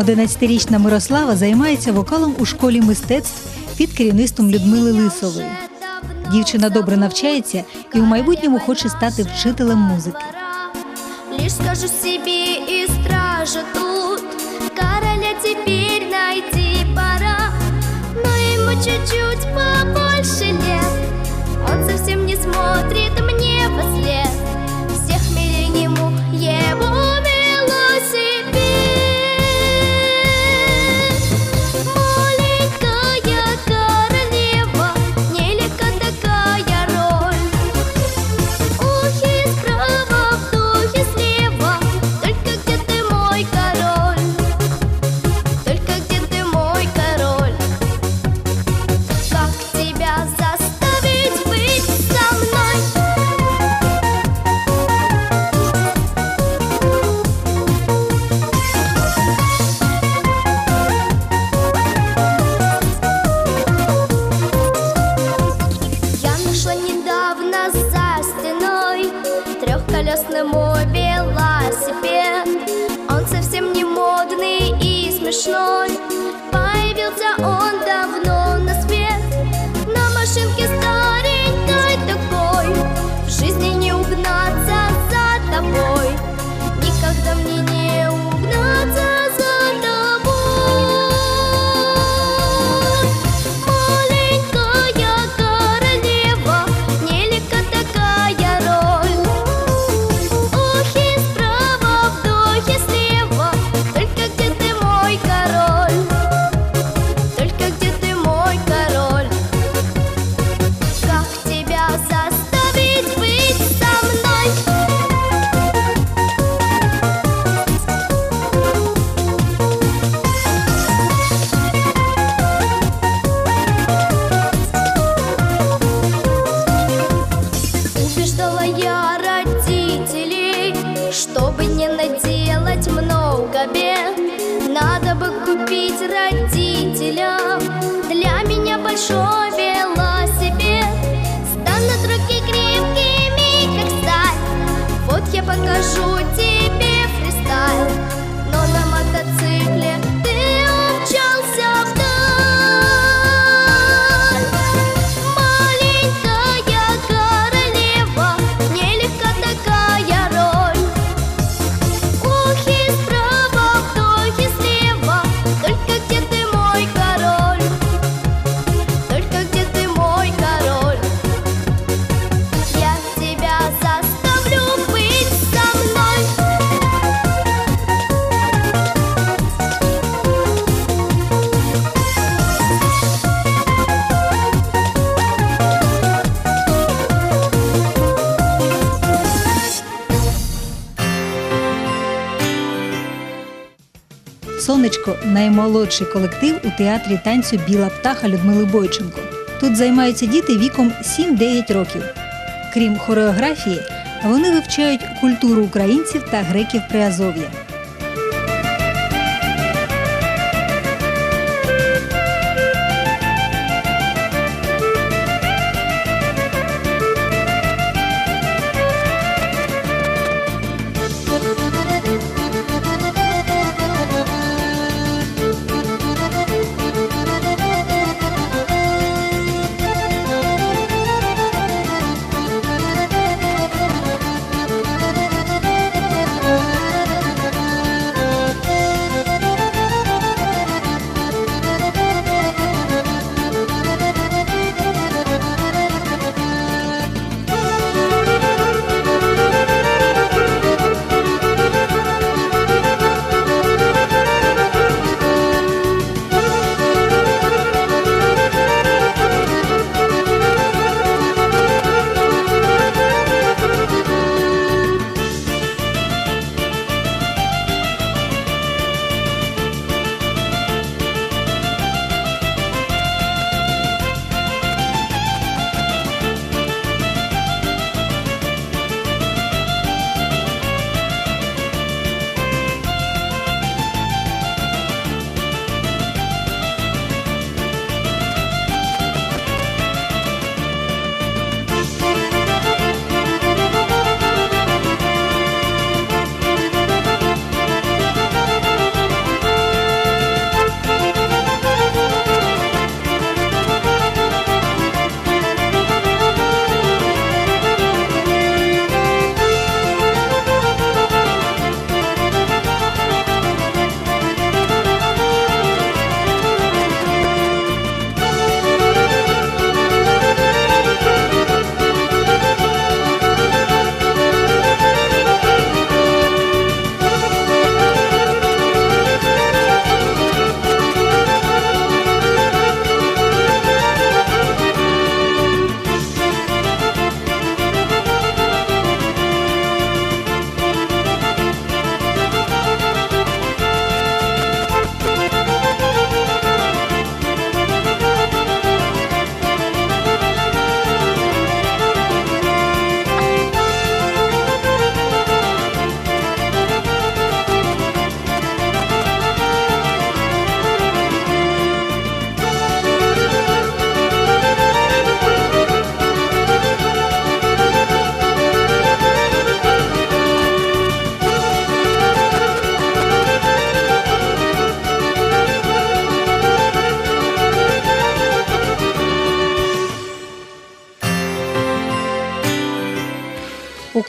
11-річна Мирослава займається вокалом у школі мистецтв під керівництвом Людмили Лисової. Дівчина добре навчається і в майбутньому хоче стати вчителем музики. Лишь скажу себе и стража тут Короля теперь найти пора Но ему чуть-чуть побольше лет Он совсем не смотрит и большой велосипед. Станут руки крепкими, как сталь. Вот я покажу тебе Сонечко наймолодший колектив у театрі танцю Біла птаха Людмили Бойченко. Тут займаються діти віком 7-9 років. Крім хореографії, вони вивчають культуру українців та греків Приазов'я.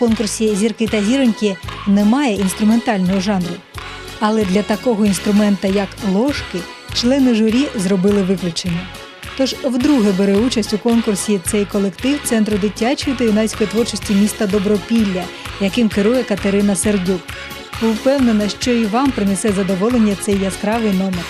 Конкурсі Зірки та зіроньки немає інструментального жанру. Але для такого інструмента, як ложки, члени журі зробили виключення. Тож вдруге бере участь у конкурсі цей колектив Центру дитячої та юнацької творчості міста Добропілля, яким керує Катерина Сердюк. Впевнена, що і вам принесе задоволення цей яскравий номер.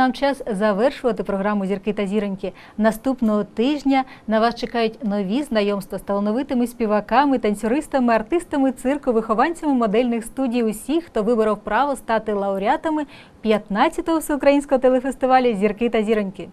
Нам час завершувати програму Зірки та зіроньки. Наступного тижня на вас чекають нові знайомства з талановитими співаками, танцюристами, артистами цирку, вихованцями модельних студій. Усіх, хто виборов право стати лауреатами 15-го всеукраїнського телефестивалю Зірки та зіроньки.